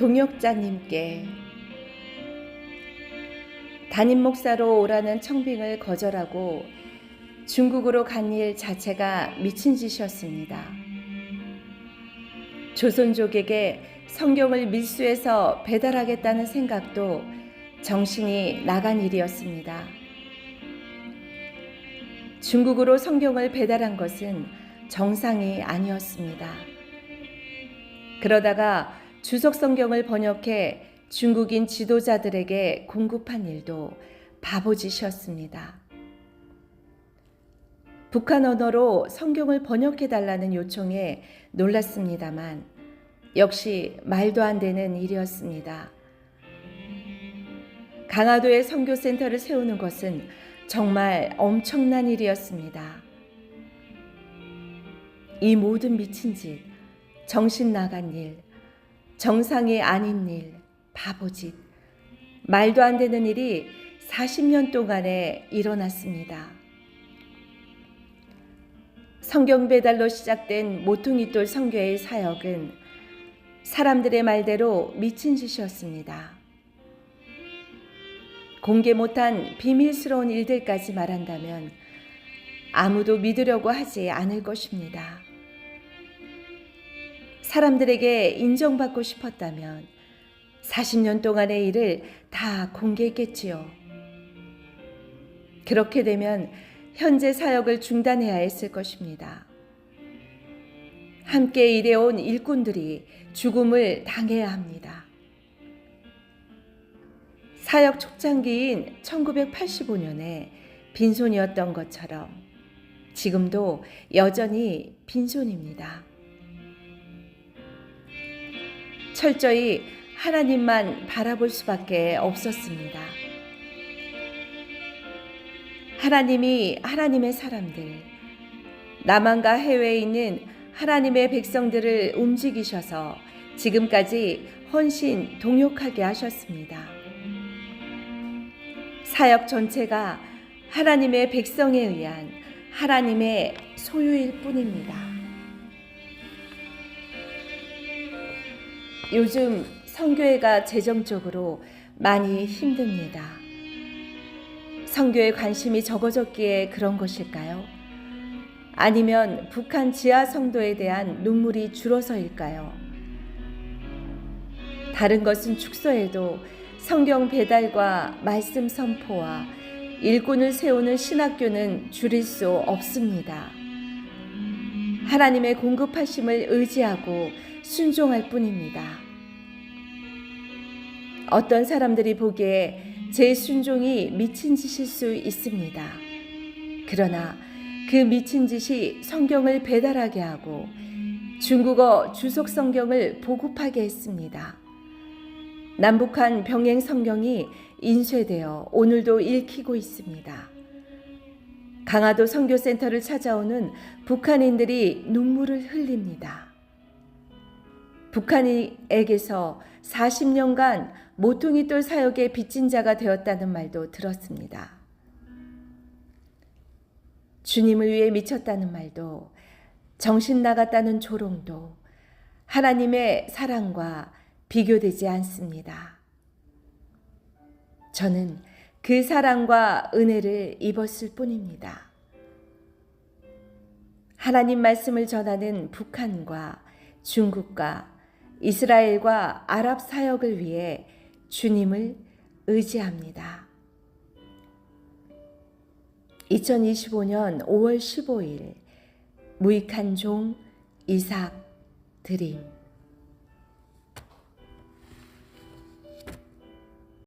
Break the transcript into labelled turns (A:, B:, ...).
A: 동역자님께 담임 목사로 오라는 청빙을 거절하고 중국으로 간 일 자체가 미친 짓이었습니다. 조선족에게 성경을 밀수해서 배달하겠다는 생각도 정신이 나간 일이었습니다. 중국으로 성경을 배달한 것은 정상이 아니었습니다. 그러다가 주석 성경을 번역해 중국인 지도자들에게 공급한 일도 바보짓이었습니다. 북한 언어로 성경을 번역해 달라는 요청에 놀랐습니다만 역시 말도 안 되는 일이었습니다. 강화도에 선교센터를 세우는 것은 정말 엄청난 일이었습니다. 이 모든 미친 짓, 정신 나간 일, 정상이 아닌 일, 바보짓, 말도 안 되는 일이 40년 동안에 일어났습니다. 성경 배달로 시작된 모퉁이돌 성교의 사역은 사람들의 말대로 미친 짓이었습니다. 공개 못한 비밀스러운 일들까지 말한다면 아무도 믿으려고 하지 않을 것입니다. 사람들에게 인정받고 싶었다면 40년 동안의 일을 다 공개했겠지요. 그렇게 되면 현재 사역을 중단해야 했을 것입니다. 함께 일해온 일꾼들이 죽음을 당해야 합니다. 사역 촉장기인 1985년에 빈손이었던 것처럼 지금도 여전히 빈손입니다. 철저히 하나님만 바라볼 수밖에 없었습니다. 하나님이 하나님의 사람들, 남한과 해외에 있는 하나님의 백성들을 움직이셔서 지금까지 헌신 동역하게 하셨습니다. 사역 전체가 하나님의 백성에 의한 하나님의 소유일 뿐입니다. 요즘 성교회가 재정적으로 많이 힘듭니다. 성교에 관심이 적어졌기에 그런 것일까요? 아니면 북한 지하 성도에 대한 눈물이 줄어서일까요? 다른 것은 축소해도 성경 배달과 말씀 선포와 일꾼을 세우는 신학교는 줄일 수 없습니다. 하나님의 공급하심을 의지하고 순종할 뿐입니다. 어떤 사람들이 보기에 제 순종이 미친 짓일 수 있습니다. 그러나 그 미친 짓이 성경을 배달하게 하고 중국어 주석 성경을 보급하게 했습니다. 남북한 병행 성경이 인쇄되어 오늘도 읽히고 있습니다. 강화도 선교센터를 찾아오는 북한인들이 눈물을 흘립니다. 북한인에게서 40년간 모퉁이돌 사역의 빚진 자가 되었다는 말도 들었습니다. 주님을 위해 미쳤다는 말도 정신 나갔다는 조롱도 하나님의 사랑과 비교되지 않습니다. 저는 그 사랑과 은혜를 입었을 뿐입니다. 하나님 말씀을 전하는 북한과 중국과 이스라엘과 아랍 사역을 위해 주님을 의지합니다. 2025년 5월 15일 무익한 종 이삭 드림